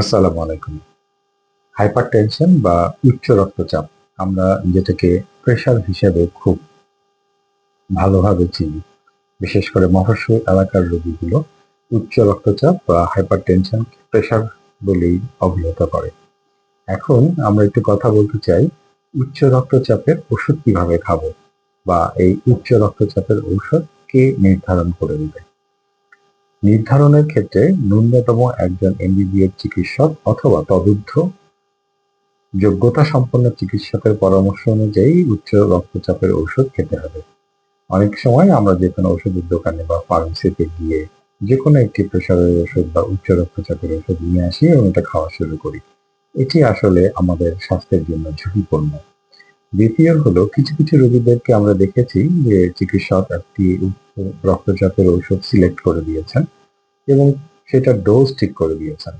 আসসালামু আলাইকুম। Hyper tension বা উচ্চ রক্তচাপ আমরা যেটাকে প্রেশার হিসেবে খুব ভালোভাবে চিনি। বিশেষ করে মফস্বল এলাকার রোগীগুলো উচ্চ রক্তচাপ বা হাইপার টেনশন প্রেশার বলেই অবহিত করে। এখন আমরা একটু কথা বলতে চাই, উচ্চ রক্তচাপের ওষুধ কীভাবে খাব বা এই উচ্চ রক্তচাপের ঔষধ কে নির্ধারণ করে দেবে? নির্ধারণের ক্ষেত্রে ন্যূনতম একজন এমবিবিএস চিকিৎসক অথবা তদুদ্ধ যোগ্যতা সম্পন্ন চিকিৎসকের পরামর্শ অনুযায়ী উচ্চ রক্তচাপের ঔষধ খেতে হবে। অনেক সময় আমরা যে কোনো ওষুধের দোকানে বা ফার্মেসিতে গিয়ে যে কোনো একটি প্রেশারের ওষুধ বা উচ্চ রক্তচাপের ওষুধ নিয়ে আসি এবং এটা খাওয়া শুরু করি। এটি আসলে আমাদের স্বাস্থ্যের জন্য ঝুঁকিপূর্ণ। দ্বিতীয় হলো, কিছু কিছু রোগীদেরকে আমরা দেখেছি যে চিকিৎসক একটি রক্তচাপের ঔষধ সিলেক্ট করে দিয়েছেন এবং সেটা ডোজ ঠিক করে দিয়েছেন।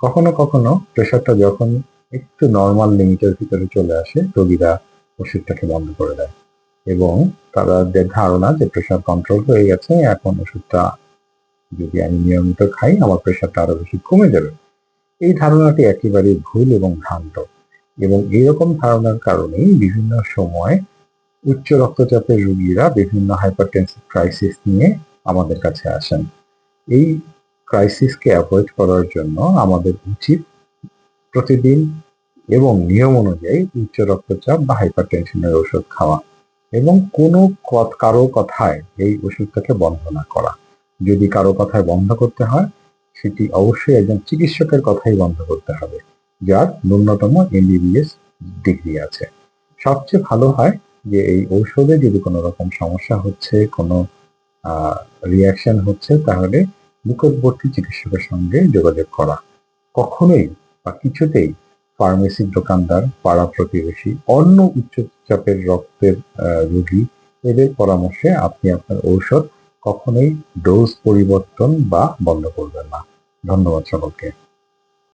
কখনো কখনো প্রেশারটা যখন একটু নর্মাল লিমিটের ভিতরে চলে আসে, রোগীরা ওষুধটাকে বন্ধ করে দেয় এবং তাদের ধারণা যে প্রেশার কন্ট্রোল হয়ে গেছে, এখন ওষুধটা যদি আমি নিয়মিত খাই, আমার প্রেশারটা আরও বেশি কমে যাবে। এই ধারণাটি একেবারেই ভুল এবং ভ্রান্ত এবং এইরকম ধারণার কারণেই বিভিন্ন সময় উচ্চ রক্তচাপের রোগীরা বিভিন্ন হাইপারটেনসিভ ক্রাইসিস নিয়ে আমাদের কাছে আসেন। এই ক্রাইসিসকে অ্যাভয়েড করার জন্য আমাদের উচিত প্রতিদিন এবং নিয়ম অনুযায়ী উচ্চ রক্তচাপ বা হাইপারটেনশনের ওষুধ খাওয়া এবং কোনো কারও কথায় এই ওষুধটাকে বন্ধ না করা। যদি কারও কথায় বন্ধ করতে হয়, সেটি অবশ্যই একজন চিকিৎসকের কথাই বন্ধ করতে হবে, যার ন্যূনতম এমবিবিএস ডিগ্রি আছে। সবচেয়ে ভালো হয় যে এই ঔষধে যদি কোনো রকম সমস্যা হচ্ছে কোনো রিয়াকশন হচ্ছে তাহলে নিকটবর্তী চিকিৎসকের সঙ্গে যোগাযোগ করা। কখনোই বা কিছুতেই ফার্মেসির দোকানদার পাড়া প্রতিবেশী অন্য উচ্চচাপের রক্তের আহ, রোগী এদের পরামর্শে আপনি আপনার ঔষধ কখনোই ডোজ পরিবর্তন বা বন্ধ করবেন না। ধন্যবাদ সকলকে।